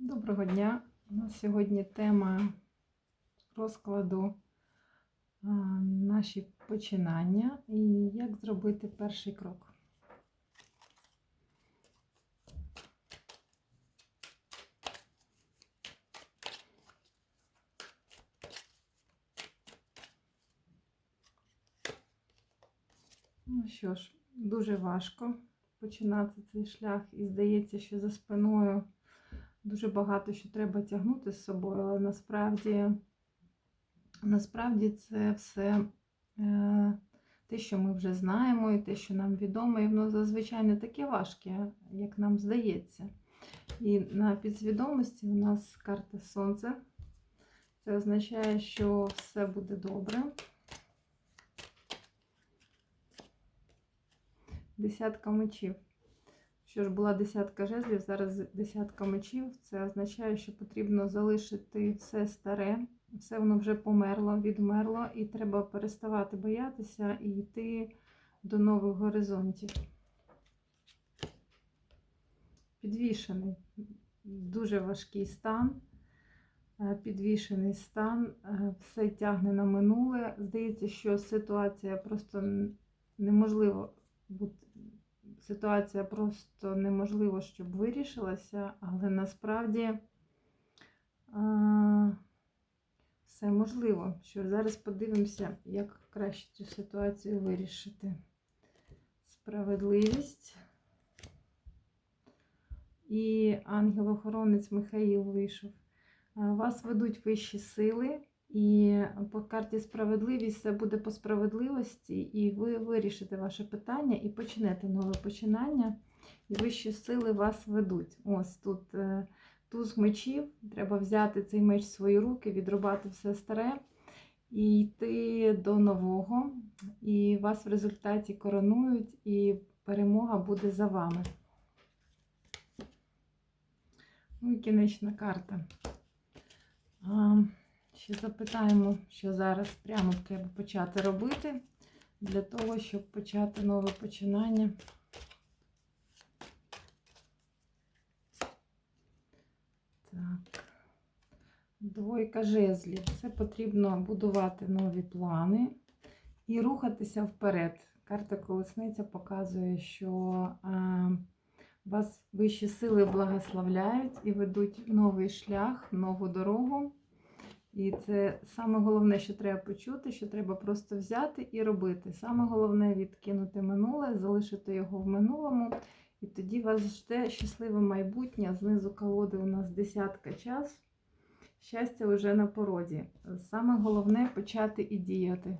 Доброго дня. У нас сьогодні тема розкладу наші починання і як зробити перший крок. Ну що ж, дуже важко починати цей шлях, і здається, що за спиною дуже багато що треба тягнути з собою, але насправді, насправді це все е, те, що ми вже знаємо, і те, що нам відомо, і воно зазвичай не таке важке, як нам здається. І на підсвідомості у нас карта Сонце. Це означає, що все буде добре. Десятка мечів. Що ж була десятка жезлів, зараз десятка мечів. Це означає, що потрібно залишити все старе, все воно вже померло, відмерло, і треба переставати боятися і йти до нових горизонтів. Підвішений, дуже важкий стан, е, підвішений стан, е, все тягне на минуле. Здається, що ситуація просто неможливо бути ситуація просто неможливо, щоб вирішилася, але насправді все можливо. Що зараз подивимося, як краще цю ситуацію вирішити. Справедливість. І ангел-охоронець Михаїл вийшов. Вас ведуть вищі сили. І по карті справедливість все буде по справедливості, і ви вирішите ваше питання і почнете нове починання, і вищі сили вас ведуть. Ось тут е, туз мечів, треба взяти цей меч в свої руки, відрубати все старе і йти до нового. І вас в результаті коронують, і перемога буде за вами. Ну і кінечна карта. Ще запитаємо, що зараз прямо треба почати робити для того, щоб почати нове починання. Так, двойка жезлів. Це потрібно будувати нові плани і рухатися вперед. Карта колесниця показує, що а, вас вищі сили благословляють і ведуть новий шлях, нову дорогу. І це саме головне, що треба почути, що треба просто взяти і робити. Саме головне відкинути минуле, залишити його в минулому. І тоді вас жде щасливе майбутнє. Знизу колоди у нас десятка час. Щастя вже на породі. Саме головне почати і діяти.